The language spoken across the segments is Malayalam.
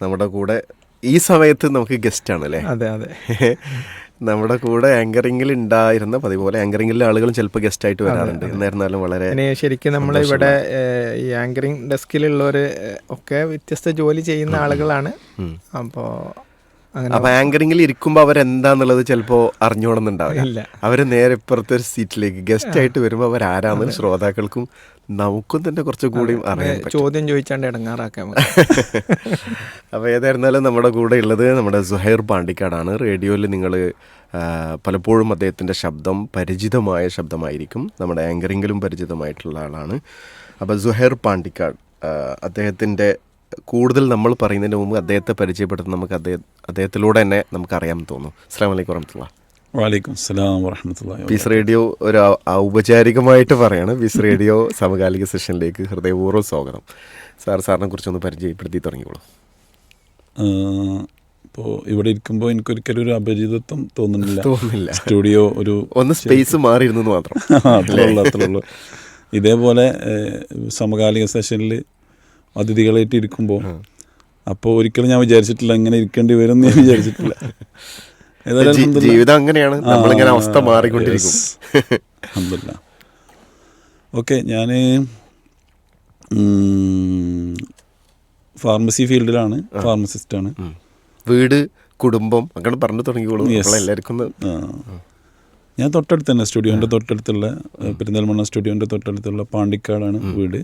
നമ്മുടെ കൂടെ ഈ സമയത്ത് നമുക്ക് ഗസ്റ്റ് ആണ് അല്ലേ? അതെ അതെ. നമ്മുടെ കൂടെ ആങ്കറിംഗിൽ ഉണ്ടായിരുന്ന പതിപോലെ ആങ്കറിംഗിലെ ആളുകളും ചിലപ്പോൾ ഗസ്റ്റ് ആയിട്ട് വരാറുണ്ട്. എന്നിരുന്നാലും വളരെ ശരിക്കും നമ്മൾ ഇവിടെ ഈ ആങ്കറിംഗ് ഡെസ്കിലുള്ളവർ ഒക്കെ വ്യത്യസ്ത ജോലി ചെയ്യുന്ന ആളുകളാണ്. അപ്പോൾ അപ്പൊ ആങ്കറിംഗിൽ ഇരിക്കുമ്പോൾ അവരെന്താന്നുള്ളത് ചിലപ്പോ അറിഞ്ഞോണമെന്നുണ്ടാവില്ല അവർ നേരെ ഇപ്പുറത്തെ ഒരു സീറ്റിലേക്ക് ഗസ്റ്റ് ആയിട്ട് വരുമ്പോൾ അവരാരാന്ന് ശ്രോതാക്കൾക്കും നമുക്കും തന്നെ കുറച്ചുകൂടി അറിയാം ചോദ്യം ചോദിച്ചാണ്ട് ഇടങ്ങാറാക്കാൻ അപ്പൊ അപ്പോൾ ഏതായിരുന്നാലും നമ്മുടെ കൂടെ ഉള്ളത് നമ്മുടെ സുഹൈർ പാണ്ടിക്കാടാണ്. റേഡിയോയിൽ നിങ്ങൾ പലപ്പോഴും അദ്ദേഹത്തിന്റെ ശബ്ദം പരിചിതമായ ശബ്ദമായിരിക്കും. നമ്മുടെ ആങ്കറിംഗിലും പരിചിതമായിട്ടുള്ള ആളാണ്. അപ്പോൾ സുഹൈർ പാണ്ടിക്കാട് അദ്ദേഹത്തിന്റെ കൂടുതൽ നമ്മൾ പറയുന്നതിന് മുമ്പ് അദ്ദേഹത്തെ പരിചയപ്പെടുത്തുന്ന നമുക്ക് അദ്ദേഹം അദ്ദേഹത്തിലൂടെ തന്നെ നമുക്ക് അറിയാമെന്ന് തോന്നുന്നു. അസ്സാം വലൈക്കും വറഹമത്തുള്ള. വാലൈക്കും സ്ലാം വറഹമത്തുള്ളാഹി പീസ് റേഡിയോ ഒരു ഔപചാരികമായിട്ട് പറയാണ്. പീസ് റേഡിയോ സമകാലിക സെഷനിലേക്ക് ഹൃദയപൂർവം സ്വാഗതം. സാർ സാറിനെ കുറിച്ചൊന്ന് പരിചയപ്പെടുത്തി തുടങ്ങിക്കോളൂ. ഇപ്പോൾ ഇവിടെ ഇരിക്കുമ്പോൾ എനിക്കൊരിക്കലും ഒരു അപരിചിതത്വം തോന്നുന്നില്ല. തോന്നുന്നില്ല. സ്റ്റുഡിയോ ഒരു ഒന്ന് സ്പേസ് മാറിയിരുന്നു മാത്രം. അത്രേ ഉള്ളൂ അത്രേ ഉള്ളൂ. ഇതേപോലെ സമകാലിക സെഷനിൽ അതിഥികളായിട്ട് ഇരിക്കുമ്പോൾ അപ്പോൾ ഒരിക്കലും ഞാൻ വിചാരിച്ചിട്ടില്ല ഇങ്ങനെ ഇരിക്കേണ്ടി വരും എന്ന് ഞാൻ വിചാരിച്ചിട്ടില്ല. ജീവിതം അങ്ങനെയാണ്. നമ്മളിങ്ങനെ അവസ്ഥ മാറിക്കൊണ്ടിരിക്കും. ഓക്കെ ഞാൻ ഫാർമസി ഫീൽഡിലാണ് ഫാർമസിസ്റ്റ് ആണ് വീട് കുടുംബം അങ്ങനെ പറഞ്ഞു തുടങ്ങിക്കോളൂ. ഞാൻ തൊട്ടടുത്ത് തന്നെ സ്റ്റുഡിയോന്റെ തൊട്ടടുത്തുള്ള പെരിന്തൽമണ്ണ സ്റ്റുഡിയോന്റെ തൊട്ടടുത്തുള്ള പാണ്ടിക്കാടാണ് വീട്.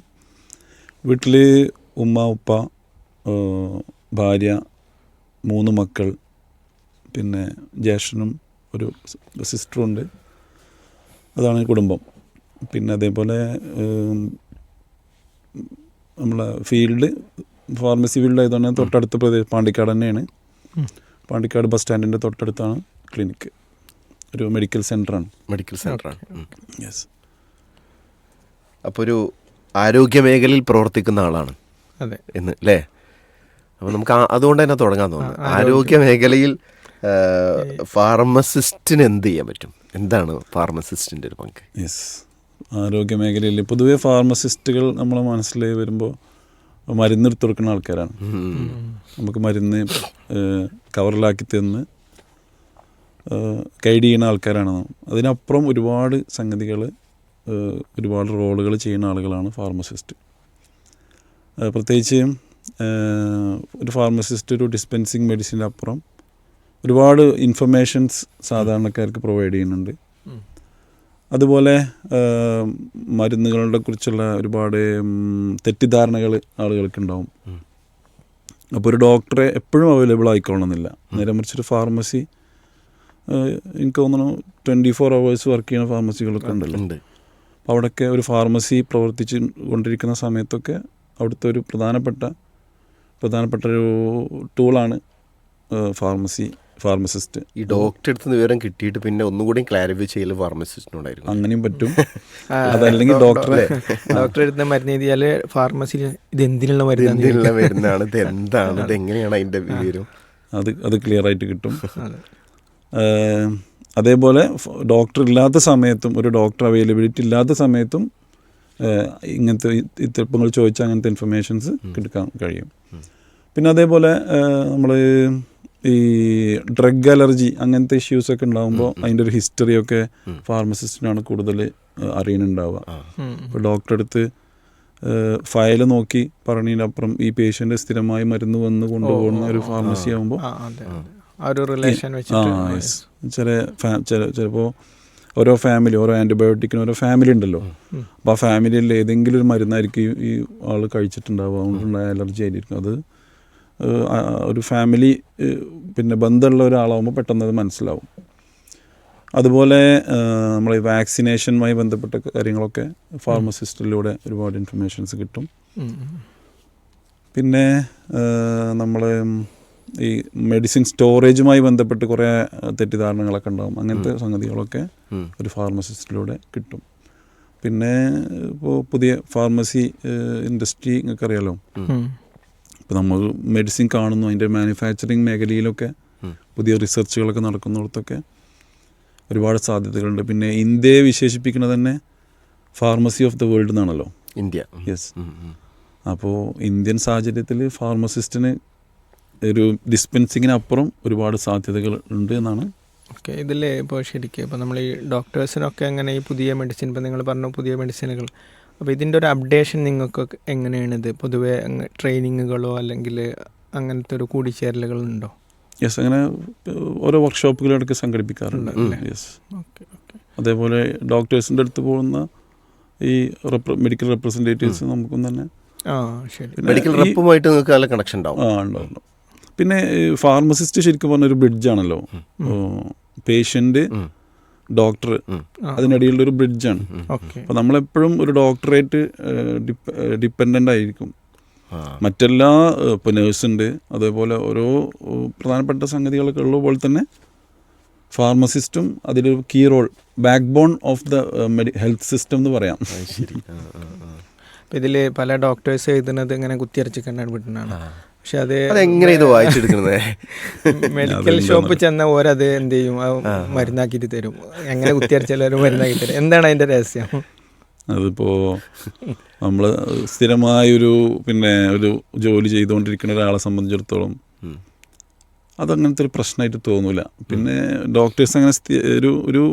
വീട്ടിൽ ഉമ്മ ഉപ്പ ഭാര്യ മൂന്ന് മക്കൾ പിന്നെ ജ്യേഷ്ഠനും ഒരു സിസ്റ്ററും ഉണ്ട് അതാണ് കുടുംബം. പിന്നെ അതേപോലെ നമ്മളെ ഫീൽഡ് ഫാർമസി ഫീൽഡ് ആയതുകൊണ്ട് തൊട്ടടുത്ത പ്രദേശം പാണ്ടിക്കാട് തന്നെയാണ്. പാണ്ടിക്കാട് ബസ് സ്റ്റാൻഡിന്റെ തൊട്ടടുത്താണ് ക്ലിനിക്ക്. ഒരു മെഡിക്കൽ സെന്ററാണ് മെഡിക്കൽ സെന്ററാണ് യെസ്. അപ്പോൾ ഒരു ആരോഗ്യ മേഖലയിൽ പ്രവർത്തിക്കുന്ന ആളാണ്. അതെ. എന്ന് അല്ലേ അപ്പോൾ നമുക്ക് അതുകൊണ്ട് തന്നെ തുടങ്ങാൻ തോന്നുന്നു. ആരോഗ്യ മേഖലയിൽ ഫാർമസിസ്റ്റിന് എന്ത് ചെയ്യാൻ പറ്റും? എന്താണ് ഫാർമസിസ്റ്റിന്റെ ഒരു പങ്ക്? യെസ്. ആരോഗ്യ മേഖലയിൽ പൊതുവേ ഫാർമസിസ്റ്റുകൾ നമ്മളെ മനസ്സിൽ വരുമ്പോൾ മരുന്ന് എടുത്ത് കൊടുക്കുന്ന ആൾക്കാരാണ്. നമുക്ക് മരുന്ന് കവറിലാക്കി തന്ന് ഗൈഡ് ചെയ്യുന്ന ആൾക്കാരാണ്. അതിനപ്പുറം ഒരുപാട് സംഗതികൾ ഒരുപാട് റോളുകൾ ചെയ്യുന്ന ആളുകളാണ് ഫാർമസിസ്റ്റ്. പ്രത്യേകിച്ച് ഒരു ഫാർമസിസ്റ്റ് ഒരു ഡിസ്പെൻസിങ് മെഡിസിന്റെ അപ്പുറം ഒരുപാട് ഇൻഫർമേഷൻസ് സാധാരണക്കാർക്ക് പ്രൊവൈഡ് ചെയ്യുന്നുണ്ട്. അതുപോലെ മരുന്നുകളുടെ കുറിച്ചുള്ള ഒരുപാട് തെറ്റിദ്ധാരണകൾ ആളുകൾക്കുണ്ടാവും. അപ്പോൾ ഒരു ഡോക്ടറെ എപ്പോഴും അവൈലബിൾ ആയിക്കൊള്ളണമെന്നില്ല. നേരെ മറിച്ചൊരു ഫാർമസി എനിക്ക് തോന്നുന്നു ട്വന്റി ഫോർ അവേഴ്സ് വർക്ക് ചെയ്യുന്ന ഫാർമസികളൊക്കെ ഉണ്ടല്ലോ. ഉണ്ട്. അപ്പോൾ അവിടെയൊക്കെ ഒരു ഫാർമസി പ്രവർത്തിച്ച് കൊണ്ടിരിക്കുന്ന സമയത്തൊക്കെ അവിടുത്തെ ഒരു പ്രധാനപ്പെട്ട പ്രധാനപ്പെട്ട ഒരു ടൂളാണ് ഫാർമസി ഫാർമസിസ്റ്റ് ഈ ഡോക്ടറെ അടുത്ത് നിന്ന് വിവരം കിട്ടിയിട്ട് പിന്നെ ഒന്നുകൂടി ക്ലാരിഫൈ ചെയ്യൽ ഫാർമസിസ്റ്റിനോടായിരുന്നു അങ്ങനെയും പറ്റും. അതല്ലെങ്കിൽ ഡോക്ടറെ ഡോക്ടറെ എടുത്ത മരുന്ന് എഴുതിയാൽ ഫാർമസിയിൽ ഇത് എന്തിനുള്ള മരുന്നാണ് എന്തിനുള്ള മരുന്നാണ് ഇത് എന്താണ് ഇത് എങ്ങനെയാണ് അതിന്റെ വിവരം? അത് അത് ക്ലിയർ ആയിട്ട് കിട്ടും. അതേപോലെ ഡോക്ടർ ഇല്ലാത്ത സമയത്തും ഒരു ഡോക്ടർ അവൈലബിലിറ്റി ഇല്ലാത്ത സമയത്തും ഇങ്ങനത്തെ ഇത്തരപ്പങ്ങൾ ചോദിച്ചാൽ അങ്ങനത്തെ ഇൻഫർമേഷൻസ് കിട്ടാൻ കഴിയും. പിന്നെ അതേപോലെ നമ്മൾ ഈ ഡ്രഗ് അലർജി അങ്ങനത്തെ ഇഷ്യൂസ് ഒക്കെ ഉണ്ടാകുമ്പോൾ അതിന്റെ ഒരു ഹിസ്റ്ററിയൊക്കെ ഫാർമസിസ്റ്റിനാണ് കൂടുതൽ അറിയുന്നുണ്ടാവുക അപ്പോൾ ഇപ്പോൾ ഡോക്ടറെ അടുത്ത് ഫയൽ നോക്കി പറഞ്ഞതിനപ്പുറം ഈ പേഷ്യന്റ് സ്ഥിരമായി മരുന്ന് വന്ന് കൊണ്ടുപോകുന്ന ഒരു ഫാർമസി ആകുമ്പോൾ ഒരു റിലേഷൻ വെച്ചിട്ട്. ചില ചിലപ്പോൾ ഓരോ ഫാമിലി ഓരോ ആന്റിബയോട്ടിക്കിന് ഓരോ ഫാമിലി ഉണ്ടല്ലോ. അപ്പോൾ ആ ഫാമിലിയിൽ ഏതെങ്കിലും ഒരു മരുന്നായിരിക്കും ഈ- ആൾ കഴിച്ചിട്ടുണ്ടാവുക. അതുകൊണ്ടുണ്ടായ അലർജി ആയിരിക്കും. അത് ഒരു ഫാമിലി പിന്നെ ബന്ധമുള്ള ഒരാളാവുമ്പോൾ പെട്ടെന്ന് അത് മനസ്സിലാവും. അതുപോലെ നമ്മൾ ഈ വാക്സിനേഷനുമായി ബന്ധപ്പെട്ട കാര്യങ്ങളൊക്കെ ഫാർമസിസ്റ്റിലൂടെ ഒരുപാട് ഇൻഫർമേഷൻസ് കിട്ടും. പിന്നെ നമ്മൾ ഈ മെഡിസിൻ സ്റ്റോറേജുമായി ബന്ധപ്പെട്ട് കുറേ തെറ്റിദ്ധാരണകളൊക്കെ ഉണ്ടാകും അങ്ങനത്തെ സംഗതികളൊക്കെ ഒരു ഫാർമസിസ്റ്റിലൂടെ കിട്ടും. പിന്നെ ഇപ്പോൾ പുതിയ ഫാർമസി ഇൻഡസ്ട്രി നിങ്ങൾക്ക് അറിയാലോ ഇപ്പൊ ഇപ്പോൾ നമ്മൾ മെഡിസിൻ കാണുന്നു അതിന്റെ മാനുഫാക്ചറിങ് മേഖലയിലൊക്കെ പുതിയ റിസർച്ചുകളൊക്കെ നടക്കുന്നിടത്തൊക്കെ ഒരുപാട് സാധ്യതകളുണ്ട്. പിന്നെ ഇന്ത്യയെ വിശേഷിപ്പിക്കുന്നത് തന്നെ ഫാർമസി ഓഫ് ദ വേൾഡ് എന്നാണല്ലോ ഇന്ത്യ. യെസ്. അപ്പോൾ ഇന്ത്യൻ സാഹചര്യത്തിൽ ഫാർമസിസ്റ്റിന് ഒരു ഡിസ്പെൻസിങ്ങിനപ്പുറം ഒരുപാട് സാധ്യതകൾ ഉണ്ട് എന്നാണ് ഓക്കെ ഇതിൽ ഇപ്പോൾ ശരിക്കും ഇപ്പോൾ നമ്മൾ ഈ ഡോക്ടേഴ്സിനൊക്കെ എങ്ങനെ ഈ പുതിയ മെഡിസിൻ ഇപ്പോൾ നിങ്ങൾ പറഞ്ഞു പുതിയ മെഡിസിനുകൾ അപ്പോൾ ഇതിന്റെ ഒരു അപ്ഡേഷൻ നിങ്ങൾക്ക് എങ്ങനെയാണ് ഇത്? പൊതുവേ ട്രെയിനിങ്ങുകളോ അല്ലെങ്കിൽ അങ്ങനത്തെ ഒരു കൂടിച്ചേരലുകൾ ഉണ്ടോ? യെസ് അങ്ങനെ ഓരോ വർക്ക്ഷോപ്പുകളൊക്കെ സംഘടിപ്പിക്കാറുണ്ട്. Yes okay okay. അതേപോലെ ഡോക്ടേഴ്സിന്റെ അടുത്ത് പോകുന്ന ഈ റെപ്ര മെഡിക്കൽ റെപ്രസെന്റേറ്റീവ്സ് നമുക്കും തന്നെ ആ ശരി. മെഡിക്കൽ റെപ്പുമായിട്ട് നിങ്ങൾക്ക് നല്ല കണക്ഷൻ ഉണ്ടാവും. ആ ഉണ്ടാവും. പിന്നെ ഫാർമസിസ്റ്റ് ശരിക്കും പറഞ്ഞ ഒരു ബ്രിഡ്ജ് ആണല്ലോ പേഷ്യന്റ് ഡോക്ടർ അതിനിടയിലുള്ള ഒരു ബ്രിഡ്ജാണ്. ആണ് അപ്പോൾ നമ്മളെപ്പോഴും ഒരു ഡോക്ടറേറ്റ് ഡിപ്പെൻഡന്റ് ആയിരിക്കും. മറ്റെല്ലാ ഇപ്പൊ ഇപ്പോൾ നേഴ്സുണ്ട് അതേപോലെ ഓരോ പ്രധാനപ്പെട്ട സംഗതികളൊക്കെ ഉള്ള പോലെ തന്നെ ഫാർമസിസ്റ്റും അതിലൊരു key role backbone of the medi health system എന്ന് പറയാം. ഇതിൽ ഇതിൽ പല ഡോക്ടേഴ്സ് എഴുതുന്നത് ഇങ്ങനെ കുത്തിയരച്ച് കണ്ടാണ് വിടുന്നതാണ് പക്ഷെ അത് അതെങ്ങനെ ഇത് വായിച്ചെടുക്കുന്നത് മെഡിക്കൽ ഷോപ്പ് ചെന്ന ഓരത് എന്ത് ചെയ്യും? മരുന്നാക്കിയിട്ട് തരും. എങ്ങനെ കുത്തിയരച്ചാലും മരുന്നാക്കി തരും. എന്താണ് അതിന്റെ രഹസ്യം? അതിപ്പോൾ നമ്മൾ സ്ഥിരമായൊരു പിന്നെ ഒരു ജോലി ചെയ്തുകൊണ്ടിരിക്കുന്ന ഒരാളെ സംബന്ധിച്ചിടത്തോളം അതങ്ങനത്തെ ഒരു പ്രശ്നമായിട്ട് തോന്നില്ല പിന്നെ ഡോക്ടേഴ്സ് അങ്ങനെ ഒരു ഒരു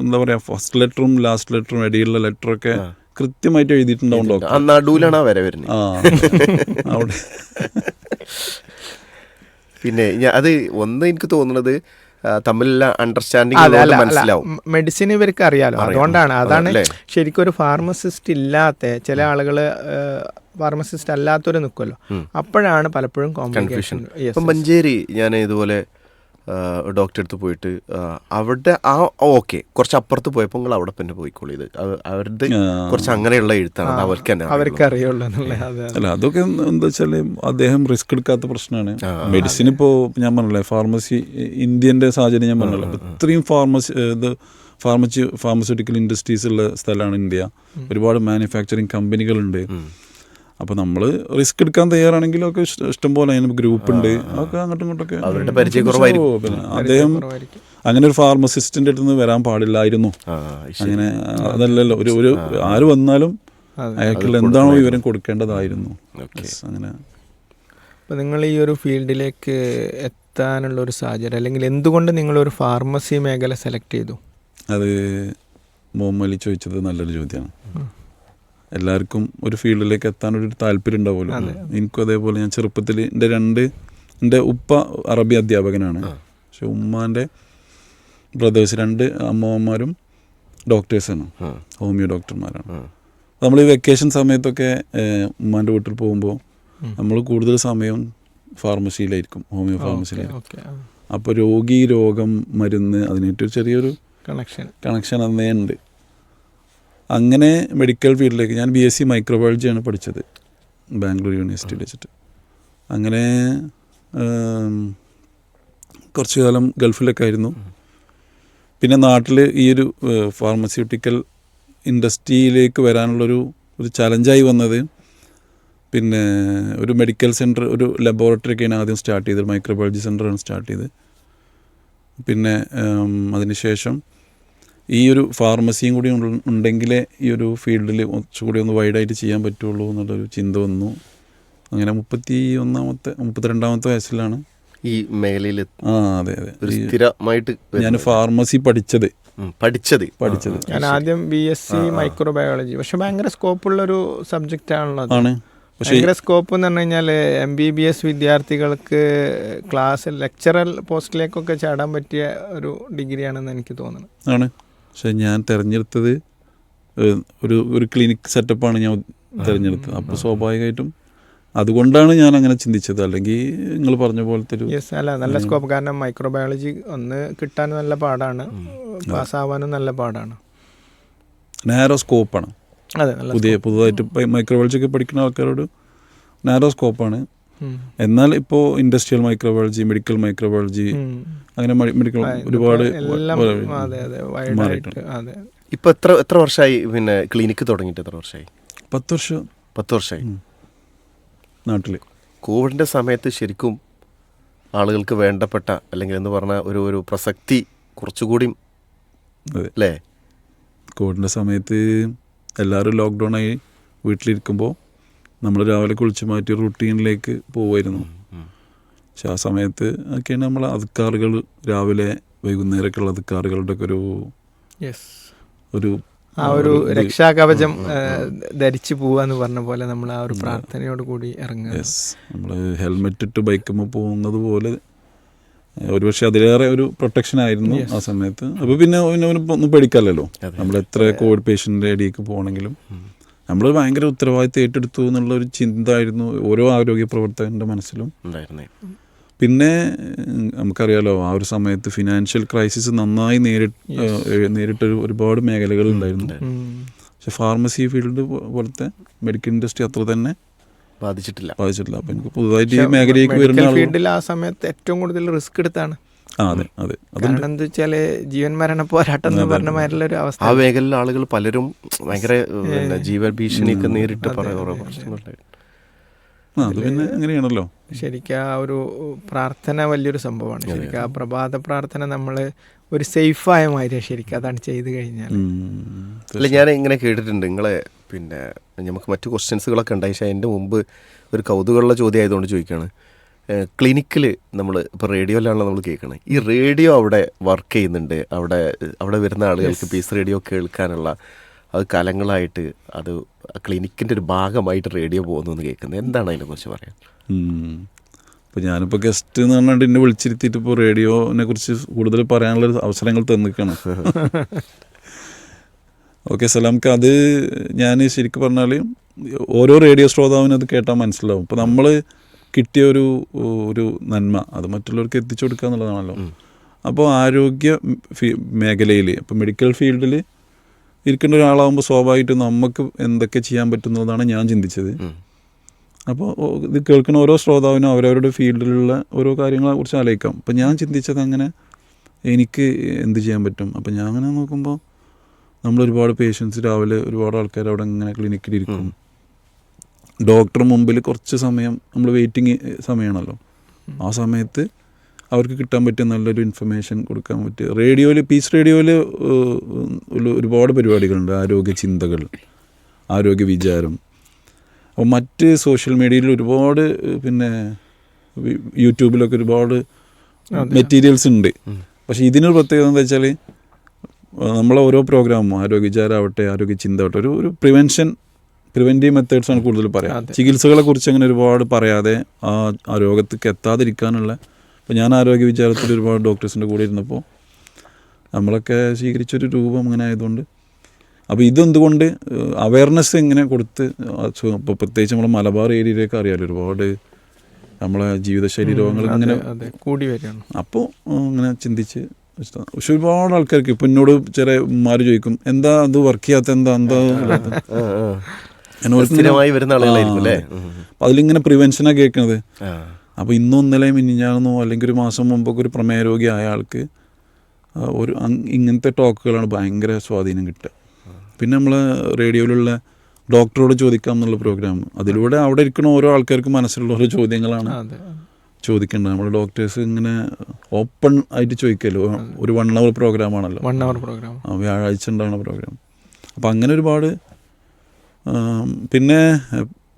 എന്താ പറയുക ഫസ്റ്റ് ലെറ്ററും ലാസ്റ്റ് ലെറ്ററും ഇടയിലുള്ള ലെറ്ററൊക്കെ കൃത്യമായിട്ട് എഴുതിയിട്ടുണ്ടാവും ഡോക്ടർ നടുവിലാണ് ആ വര വരുന്നത്. ആ അവിടെ. പിന്നെ അത് ഒന്ന് എനിക്ക് തോന്നുന്നത് തമ്മിലുള്ള അണ്ടർസ്റ്റാൻഡിങ് മനസ്സിലാവും. മെഡിസിൻ ഇവർക്ക് അറിയാലോ. അതുകൊണ്ടാണ് അതാണ് ശരിക്കും ഒരു ഫാർമസിസ്റ്റ് ഇല്ലാത്ത ചില ആളുകൾ ഫാർമസിസ്റ്റ് അല്ലാത്തവർ നിൽക്കുമല്ലോ അപ്പോഴാണ് പലപ്പോഴും കൺഫ്യൂഷൻ ഇപ്പം മഞ്ചേരി ഞാൻ ഇതുപോലെ ഡോക്ടറെ അടുത്ത് പോയിട്ട് അവിടെ ആ ഓക്കെ. കുറച്ച് അപ്പുറത്ത് പോയപ്പോൾ നിങ്ങൾ അവിടെ തന്നെ പോയിക്കോളൂ. ഇത് അവരുടെ കുറച്ച് അങ്ങനെയുള്ള എഴുത്താണ്. അവർക്ക് തന്നെ അവർക്ക് അറിയുള്ളൂ. അതെ അല്ല അതൊക്കെ എന്താ വെച്ചാൽ അദ്ദേഹം റിസ്ക് എടുക്കാത്ത പ്രശ്നമാണ്. മെഡിസിൻ ഇപ്പോൾ ഞാൻ പറഞ്ഞില്ലേ ഫാർമസി ഇന്ത്യന്റെ സാഹചര്യം ഞാൻ പറഞ്ഞല്ലോ. ഇത്രയും ഫാർമസി ഇത് ഫാർമസി ഫാർമസ്യൂട്ടിക്കൽ ഇൻഡസ്ട്രീസ് ഉള്ള സ്ഥലമാണ് ഇന്ത്യ. ഒരുപാട് മാനുഫാക്ചറിങ് കമ്പനികളുണ്ട്. അപ്പോൾ നമ്മൾ റിസ്ക് എടുക്കാൻ തയ്യാറാണെങ്കിലും ഒക്കെ ഇഷ്ടംപോലെ ഇഷ്ടം പോലെ അതിന് ഗ്രൂപ്പ് ഉണ്ട് അതൊക്കെ അങ്ങോട്ടും ഇങ്ങോട്ടൊക്കെ അവരുടെ പരിചയക്കുറവായിരിക്കും. അദ്ദേഹം അങ്ങനെ ഒരു ഫാർമസിസ്റ്റിന്റെ അടുത്ത് നിന്ന് വരാൻ പാടില്ലായിരുന്നു. അങ്ങനെ അതല്ലല്ലോ ഒരു ഒരു ആര് വന്നാലും. അയാൾക്കുള്ള എന്താണോ വിവരം കൊടുക്കേണ്ടതായിരുന്നു. അങ്ങനെ. അപ്പോൾ നിങ്ങൾ ഈ ഒരു ഫീൽഡിലേക്ക് എത്താനുള്ള ഒരു സാഹചര്യം അല്ലെങ്കിൽ എന്തുകൊണ്ട് ഒരു ഫാർമസി മേഖല സെലക്ട് ചെയ്തു? അത് മുഹമ്മലി ചോദിച്ചത് നല്ലൊരു ചോദ്യമാണ്. എല്ലാവർക്കും ഒരു ഫീൽഡിലേക്ക് എത്താൻ ഒരു താല്പര്യം ഉണ്ടാവുമല്ലോ. എനിക്കും അതേപോലെ ഞാൻ ചെറുപ്പത്തിൽ എന്റെ രണ്ട് എന്റെ ഉപ്പ അറബി അധ്യാപകനാണ്. പക്ഷെ ഉമ്മാന്റെ ബ്രദേഴ്സ് രണ്ട് അമ്മമാരും ഡോക്ടേഴ്സാണ് ഹോമിയോ ഡോക്ടർമാരാണ് നമ്മൾ ഈ വെക്കേഷൻ സമയത്തൊക്കെ ഉമ്മാന്റെ വീട്ടിൽ പോകുമ്പോൾ നമ്മൾ കൂടുതൽ സമയം ഫാർമസിയിലായിരിക്കും ഹോമിയോ ഫാർമസിയിലായിരിക്കും അപ്പോൾ രോഗി രോഗം മരുന്ന് അതിനേറ്റൊരു ചെറിയൊരു കണക്ഷൻ കണക്ഷൻ അന്നേ ഉണ്ട്. അങ്ങനെ മെഡിക്കൽ ഫീൽഡിലേക്ക് ഞാൻ ബി എസ് സി മൈക്രോബയോളജിയാണ് പഠിച്ചത്. ബാംഗ്ലൂർ യൂണിവേഴ്സിറ്റിയിൽ വെച്ചിട്ട്. അങ്ങനെ കുറച്ചു കാലം ഗൾഫിലൊക്കെ ആയിരുന്നു. പിന്നെ നാട്ടിൽ ഈ ഒരു ഫാർമസ്യൂട്ടിക്കൽ ഇൻഡസ്ട്രിയിലേക്ക് വരാനുള്ളൊരു ഒരു ചലഞ്ചായി വന്നത്. പിന്നെ ഒരു മെഡിക്കൽ സെന്റർ ഒരു ലബോറട്ടറി ഒക്കെയാണ് ആദ്യം സ്റ്റാർട്ട് ചെയ്തത്. മൈക്രോബയോളജി സെന്ററാണ് സ്റ്റാർട്ട് ചെയ്തത്. പിന്നെ അതിനുശേഷം ഈ ഒരു ഫാർമസിയും കൂടി ഉണ്ടെങ്കിലേ ഈ ഒരു ഫീൽഡിൽ കുറച്ചുകൂടി ഒന്ന് വൈഡായിട്ട് ചെയ്യാൻ പറ്റുള്ളൂ എന്നുള്ളൊരു ചിന്ത വന്നു. അങ്ങനെ മുപ്പത്തി ഒന്നാമത്തെ മുപ്പത്തിരണ്ടാമത്തെ വയസ്സിലാണ്. ഈ മേഖലയിൽ ആ അതെ അതെ. ഒരു സ്ഥിരമായിട്ട് ഞാൻ ഫാർമസി പഠിച്ചത്. പഠിച്ചത്. പഠിച്ചത്. ഞാൻ ആദ്യം ബി എസ് സി മൈക്രോബയോളജി പക്ഷെ ഭയങ്കര സ്കോപ്പുള്ള ഒരു സബ്ജക്റ്റ് ആണല്ലോ അത്. ആണ്. പക്ഷേ ഭയങ്കര സ്കോപ്പ് എന്ന് പറഞ്ഞു കഴിഞ്ഞാൽ എം ബി ബി എസ് വിദ്യാർത്ഥികൾക്ക് ക്ലാസ് ലെക്ചറൽ പോസ്റ്റിലേക്കൊക്കെ ചാടാൻ പറ്റിയ ഒരു ഡിഗ്രിയാണെന്ന് എനിക്ക് തോന്നുന്നത് ആണ്. പക്ഷെ ഞാൻ തിരഞ്ഞെടുത്തത് ഒരു ഒരു ക്ലിനിക് സെറ്റപ്പാണ് ഞാൻ തിരഞ്ഞെടുത്തത്. അപ്പോൾ സ്വാഭാവികമായിട്ടും അതുകൊണ്ടാണ് ഞാൻ അങ്ങനെ ചിന്തിച്ചത്. അല്ലെങ്കിൽ നിങ്ങൾ പറഞ്ഞ പോലത്തെ ഒരു യെസ് അല്ല നല്ല സ്കോപ്പ് കാരണം മൈക്രോബയോളജി ഒന്ന് കിട്ടാൻ നല്ല പാടാണ് പാസ്സാവാനും നല്ല പാടാണ്. നാരോ സ്കോപ്പാണ് അതെ പുതിയ പുതുതായിട്ട് മൈക്രോബയോളജി ഒക്കെ പഠിക്കുന്ന ആൾക്കാരോട് നാരോ സ്കോപ്പാണ്. എന്നാൽ ഇപ്പോൾ ഇൻഡസ്ട്രിയൽ മൈക്രോബയോളജി മെഡിക്കൽ മൈക്രോബയോളജി അങ്ങനെ മെഡിക്കൽ ഒരുപാട് മാറിയിട്ടുണ്ട്. അതെ ഇപ്പൊ എത്ര എത്ര വർഷമായി പിന്നെ ക്ലിനിക്ക് തുടങ്ങിയിട്ട് എത്ര വർഷമായി പത്ത് വർഷം. പത്ത് വർഷമായി നാട്ടിൽ കോവിഡിന്റെ സമയത്ത് ശരിക്കും ആളുകൾക്ക് വേണ്ടപ്പെട്ട അല്ലെങ്കിൽ എന്ന് പറഞ്ഞ ഒരു ഒരു പ്രസക്തി കുറച്ചുകൂടി അല്ലേ കോവിഡിന്റെ സമയത്ത് എല്ലാവരും ലോക്ക്ഡൗൺ ആയി വീട്ടിലിരിക്കുമ്പോൾ നമ്മൾ രാവിലെ കുളിച്ച് മാറ്റി റുട്ടീനിലേക്ക് പോവായിരുന്നു. പക്ഷെ ആ സമയത്ത് ഒക്കെയാണ് നമ്മൾ അധികാറുകൾ രാവിലെ വൈകുന്നേരമൊക്കെ ഉള്ള അധികാറുകളുടെ ഒക്കെ ഒരു യെസ് ഒരു ആ ഒരു രക്ഷാകവചം ധരിച്ചു പോവാന്ന് പറഞ്ഞ പോലെ നമ്മൾ ആ ഒരു പ്രാർത്ഥനയോട് കൂടി ഇറങ്ങുക. യെസ് നമ്മൾ ഹെൽമെറ്റ് ഇട്ട് ബൈക്കുമ്പോൾ പോകുന്നത് പോലെ ഒരുപക്ഷെ അതിലേറെ ഒരു പ്രൊട്ടക്ഷൻ ആയിരുന്നു ആ സമയത്ത്. അപ്പോൾ പിന്നെ ഒന്നും പേടിക്കാമല്ലോ അതെ. നമ്മൾ എത്ര കോവിഡ് പേഷ്യന്റെ ഇടയിലേക്ക് പോകണമെങ്കിലും. നമ്മൾ ഭയങ്കര ഉത്തരവാദിത്തം ഏറ്റെടുത്തു എന്നുള്ള ഒരു ചിന്ത ആയിരുന്നു ഓരോ ആരോഗ്യ പ്രവർത്തകന്റെ മനസ്സിലും. ഉണ്ടായിരുന്നേ. പിന്നെ നമുക്കറിയാലോ ആ ഒരു സമയത്ത് ഫിനാൻഷ്യൽ ക്രൈസിസ് നന്നായി നേരിട്ട് നേരിട്ട ഒരു- ഒരുപാട് മേഖലകൾ ഉണ്ടായിരുന്നു. പക്ഷെ ഫാർമസി ഫീൽഡ് പോലത്തെ മെഡിക്കൽ ഇൻഡസ്ട്രി അത്ര തന്നെ ബാധിച്ചിട്ടില്ല. ബാധിച്ചിട്ടില്ല. അപ്പം എനിക്ക് പുതുതായിട്ട് ഈ മേഖലയിലേക്ക് വരുന്ന ഫീൽഡിൽ ആ സമയത്ത് ഏറ്റവും കൂടുതൽ റിസ്ക് എടുത്താണ് അതെ അതെ. അതുണ്ട്. കാരണം എന്താ വെച്ചാൽ ജീവൻ മരണ പോരാട്ടം എന്ന് പറഞ്ഞ മാതിരിയുള്ള ഒരു അവസ്ഥ. ആ മേഖലയിലെ ആളുകൾ പലരും ഭയങ്കര ജീവൻ ഭീഷണിയൊക്കെ നേരിട്ട് പ്രശ്നങ്ങളുണ്ടായിരുന്നു അത് പിന്നെ അങ്ങനെയാണല്ലോ. ശരിക്കും ആ ഒരു പ്രാർത്ഥന വലിയൊരു സംഭവമാണ്. ശരിക്കും ആ പ്രഭാത പ്രാർത്ഥന നമ്മൾ ഒരു സേഫായ മാതിരി ശരിക്കും അതാണ് ചെയ്തു കഴിഞ്ഞാൽ അല്ല ഞാൻ ഇങ്ങനെ കേട്ടിട്ടുണ്ട്. നിങ്ങളെ പിന്നെ നമുക്ക് മറ്റു ക്വസ്റ്റ്യൻസുകളൊക്കെ ഉണ്ടായി. പക്ഷേ അതിന്റെ മുമ്പ് ഒരു കൗതുകമുള്ള ചോദ്യം ആയതുകൊണ്ട് ചോദിക്കുകയാണ് ക്ലിനിക്കിൽ നമ്മൾ ഇപ്പോൾ റേഡിയോയിലാണല്ലോ നമ്മൾ കേൾക്കുന്നത് ഈ റേഡിയോ അവിടെ വർക്ക് ചെയ്യുന്നുണ്ട്. അവിടെ അവിടെ വരുന്ന ആളുകൾക്ക് പീസ് റേഡിയോ കേൾക്കാനുള്ള അത് കാലങ്ങളായിട്ട് അത് ക്ലിനിക്കിന്റെ ഒരു ഭാഗമായിട്ട് റേഡിയോ പോകുന്നു എന്ന് കേൾക്കുന്നത്. എന്താണ് അതിനെക്കുറിച്ച് പറയാൻ? ഇപ്പോൾ ഞാനിപ്പോൾ ഞാനിപ്പോ ഗസ്റ്റ് എന്ന് പറഞ്ഞിട്ട് എന്നെ വിളിച്ചിരുത്തിയിട്ട് ഇപ്പോൾ റേഡിയോനെ കുറിച്ച് കൂടുതൽ പറയാനുള്ള അവസരങ്ങൾ തന്നിക്കണം. ഓക്കെ സലാംക്ക് അത് ഞാൻ ശരിക്കും പറഞ്ഞാൽ ഓരോ റേഡിയോ ശ്രോതാവിനും അത് കേട്ടാൽ മനസ്സിലാവും. ഇപ്പോൾ നമ്മൾ കിട്ടിയ ഒരു ഒരു നന്മ. അത് മറ്റുള്ളവർക്ക് എത്തിച്ചു കൊടുക്കുക എന്നുള്ളതാണല്ലോ. അപ്പോൾ ആരോഗ്യ മേഖലയിൽ ഇപ്പോൾ മെഡിക്കൽ ഫീൽഡിൽ ഇരിക്കേണ്ട ഒരാളാകുമ്പോൾ സ്വാഭാവികമായിട്ടും നമുക്ക് എന്തൊക്കെ ചെയ്യാൻ പറ്റുന്നതാണ് ഞാൻ ചിന്തിച്ചത്. അപ്പോൾ ഇത് കേൾക്കുന്ന ഓരോ ശ്രോതാവിനും അവരവരുടെ ഫീൽഡിലുള്ള ഓരോ കാര്യങ്ങളെ കുറിച്ച് ആലോചിക്കാം. അപ്പം ഞാൻ ചിന്തിച്ചത് അങ്ങനെ എനിക്ക് എന്ത് ചെയ്യാൻ പറ്റും? അപ്പം ഞാൻ അങ്ങനെ നോക്കുമ്പോൾ നമ്മൾ ഒരുപാട് പേഷ്യൻസ് രാവിലെ ഒരുപാട് ആൾക്കാർ അവിടെ ഇങ്ങനെ ക്ലിനിക്കിൽ ഇരിക്കും. ഡോക്ടർ മുമ്പിൽ കുറച്ച് സമയം നമ്മൾ വെയിറ്റിംഗ് സമയമാണല്ലോ. ആ സമയത്ത് അവർക്ക് കിട്ടാൻ പറ്റിയ നല്ലൊരു ഇൻഫർമേഷൻ കൊടുക്കാൻ പറ്റിയ റേഡിയോയിൽ പീസ് റേഡിയോയിൽ ഒരുപാട് പരിപാടികളുണ്ട്. ആരോഗ്യ ചിന്തകൾ ആരോഗ്യ വിചാരം. അപ്പോൾ മറ്റ് സോഷ്യൽ മീഡിയയിൽ ഒരുപാട് പിന്നെ യൂട്യൂബിലൊക്കെ ഒരുപാട് മെറ്റീരിയൽസ് ഉണ്ട്. പക്ഷേ ഇതിനൊരു പ്രത്യേകത എന്താ വെച്ചാൽ നമ്മളെ ഓരോ പ്രോഗ്രാമും ആരോഗ്യ വിചാരം ആവട്ടെ ആരോഗ്യ ചിന്ത ആവട്ടെ ഒരു ഒരു പ്രിവെൻഷൻ പ്രിവെന്റീവ് മെത്തേഡ്സാണ് ആണ് കൂടുതൽ പറയാം. ചികിത്സകളെ കുറിച്ച് അങ്ങനെ ഒരുപാട് പറയാതെ ആ ആ രോഗത്തേക്ക് എത്താതിരിക്കാനുള്ള ഇപ്പോൾ ഞാൻ ആരോഗ്യ വിചാരത്തിൽ ഒരുപാട് ഡോക്ടേഴ്സിന്റെ കൂടെ ഇരുന്നപ്പോൾ നമ്മളൊക്കെ സ്വീകരിച്ചൊരു രൂപം അങ്ങനെ ആയതുകൊണ്ട്. അപ്പോൾ ഇതെന്തുകൊണ്ട് അവയർനെസ് എങ്ങനെ കൊടുത്ത് ഇപ്പോൾ പ്രത്യേകിച്ച് നമ്മൾ മലബാർ ഏരിയയിലേക്ക് അറിയാമല്ലോ ഒരുപാട് നമ്മളെ ജീവിതശൈലി രോഗങ്ങൾ അങ്ങനെ ഇങ്ങനെ കൂടി വരികയാണ്. അപ്പോൾ അങ്ങനെ ചിന്തിച്ച്. പക്ഷെ ഒരുപാട് ആൾക്കാർക്ക് ഇപ്പം എന്നോട് ചില ഉമ്മാര് ചോദിക്കും എന്താ അത് വർക്ക് ചെയ്യാത്ത എന്താ എന്താ ഇല്ലാത്ത?" ആ, ആ. ഞാൻ ഓർക്കുന്നു, സ്ഥിരമായി വരുന്ന ആളുകളായിരിക്കും അല്ലേ? ആ. അപ്പോൾ അതിലിങ്ങനെ പ്രിവെൻഷനാണ് കേൾക്കുന്നത് അപ്പൊ അപ്പോൾ ഇന്നോ ഇന്നലെ മിനിഞ്ഞാണെന്നോ അല്ലെങ്കിൽ ഒരു മാസം മുമ്പൊക്കെ ഒരു പ്രമേയ രോഗി ആയ ആൾക്ക് ഒരു ഇങ്ങനത്തെ ടോക്കുകളാണ് ഭയങ്കര സ്വാധീനം കിട്ടുക. പിന്നെ നമ്മൾ റേഡിയോയിലുള്ള ഡോക്ടറോട് ചോദിക്കാം എന്നുള്ള പ്രോഗ്രാം അതിലൂടെ അവിടെ ഇരിക്കുന്ന ഓരോ ആൾക്കാർക്കും മനസ്സിലുള്ള ഓരോ ചോദ്യങ്ങളാണ് ചോദിക്കേണ്ടത്. നമ്മൾ ഡോക്ടേഴ്സ് ഇങ്ങനെ ഓപ്പൺ ആയിട്ട് ചോദിക്കല്ലോ. ഒരു വൺ അവർ പ്രോഗ്രാം ആണല്ലോ. വൺ അവർ പ്രോഗ്രാം ആ, വ്യാഴാഴ്ച ഉണ്ടാകുന്ന പ്രോഗ്രാം അപ്പം അങ്ങനെ ഒരുപാട് പിന്നെ